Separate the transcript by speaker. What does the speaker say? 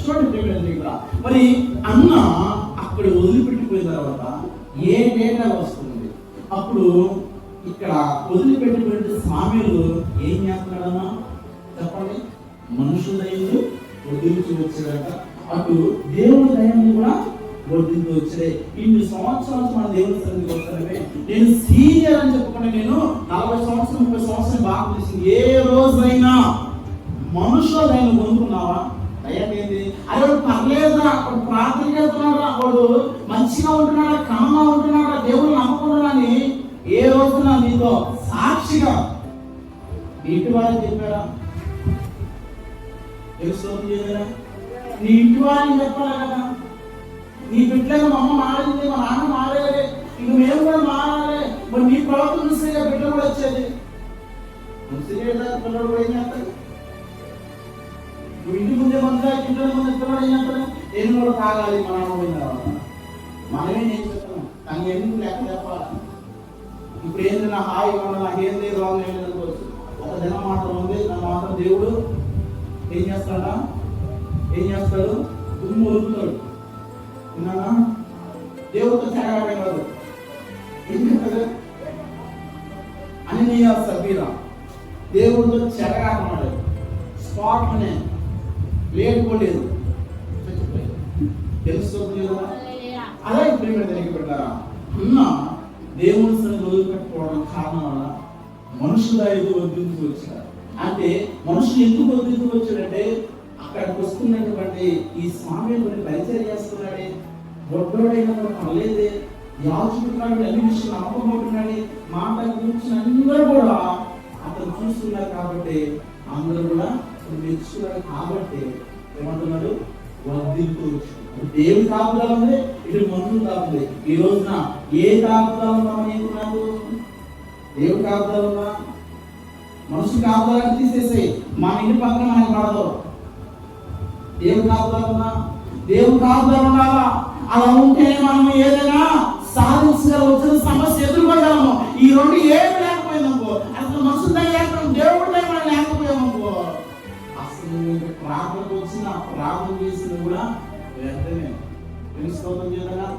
Speaker 1: చూడండి ఇక్కడ మరి అన్న అక్కడ వదిలిపెట్టిపోయిన తర్వాత ఏ డేటా వస్తుంది? అప్పుడు ఇక్కడ వదిలిపెట్టిపోయిన స్వామిలు ఏం చేస్తున్నాడమ్మా చెప్పండి. మనుషుల దయలు వదిలించి వచ్చాడట అటు దేవుని దయని కూడా వడ్డించి వచ్చాయి ఇన్ని సంవత్సరాలు మన దేవుని సన్నిధికి వస్తానమే నేను సీనియర్ అని చెప్పుకుంటే నేను నలభై సంవత్సరం ముప్పై సంవత్సరం బాగా తెలిసింది ఏ రోజైనా మనుషుల నేను కొనుక్కున్నావా దయమేంది అరే పర్లేదురా వాడు ప్రార్థన చేస్తున్నాడా వాడు మంచిగా ఉంటున్నాడా క్రమంగా ఉంటున్నాడా దేవుడు నమ్ముకున్నాడని ఏ రోజున నీతో సాక్షిగా ఇంటి వారిని చెప్పాడా? తెలుసుకోవద్దు చేయలేదా నీ ఇంటి వారిని చెప్పాలా కదా? నీ బిడ్డలు మా అమ్మ మారింది మా నాన్న మారేది ఇక మేము కూడా మారాలి మరి నీ ప్రవర్తన చూస్తే బిడ్డ కూడా వచ్చేది. ముసిరేదా పిల్లడు కూడా ఏం చేస్తారు ఇంట్లో ముందు పిల్లడు ఏం చేస్తాడు కూడా తాగాలి మన నాన్న పోయిన తర్వాత మనమే నేను చెప్తున్నాం తను ఎందుకు లెక్క చెప్పాలి ఇప్పుడు ఏంది నా హాయి ఉన్నా నాకు ఏం లేదు రాంగ్ లేదు అనుకోవచ్చు ఒక దినం మాత్రం ఉంది నా మాత్రం దేవుడు ఏం చేస్తాడా ఏం చేస్తాడు దుమ్ము ఒలుపుతాడు విన్నానా దేవుడితో చెడగడగలడు ఏం చేస్తాడు అనినీయ సబీరా దేవుడితో చెడగాటమాడు స్పాట్లోనే లేకపోలేదు చచ్చిపోయాడు తెలుస్తుంది అదే ప్రేమ తెలియ పెట్టారా అన్న దేవుని సన్నిధి వదిలిపెట్టుకోవడం కారణం వల్ల మనుషుల ఐదు వద్దించుకు వచ్చారు. అంటే మనుషులు ఎందుకు వద్దించుకు వచ్చాడంటే అక్కడికి వస్తున్నటువంటి ఈ స్వామి కొన్ని పరిచయం చేస్తున్నాడే. బొడ్డోడైన పర్లేదే యాచుకుంటున్నాడు అన్ని విషయాలు నమ్మకమంటున్నాడు మాట గురించి అందరూ కూడా చూస్తున్నారు కాబట్టి అందరూ కూడా మెచ్చుకున్నారు కాబట్టి ఏమంటున్నాడు వర్ధిల్తూ వచ్చాడు దేవుని కాపుదల ఉంది ఇటు మనుషులు కాపుది ఈ రోజున ఏ కాపుదల ఉన్నామని ఏమన్నాడు దేవు కాపుదల ఉన్నా మనుషులు కాపుదలని తీసేసాయి మా ఇంటి పక్కన మనకి పడదు. దేవు కాపుదల ఉన్నా దేవు కాపుదల ఉండాలా? అలా ఉంటే మనం ఏదైనా చేసిన ప్రార్థన చేసిన కూడా వ్యర్థమే. స్తోత్రం చేద్దాం?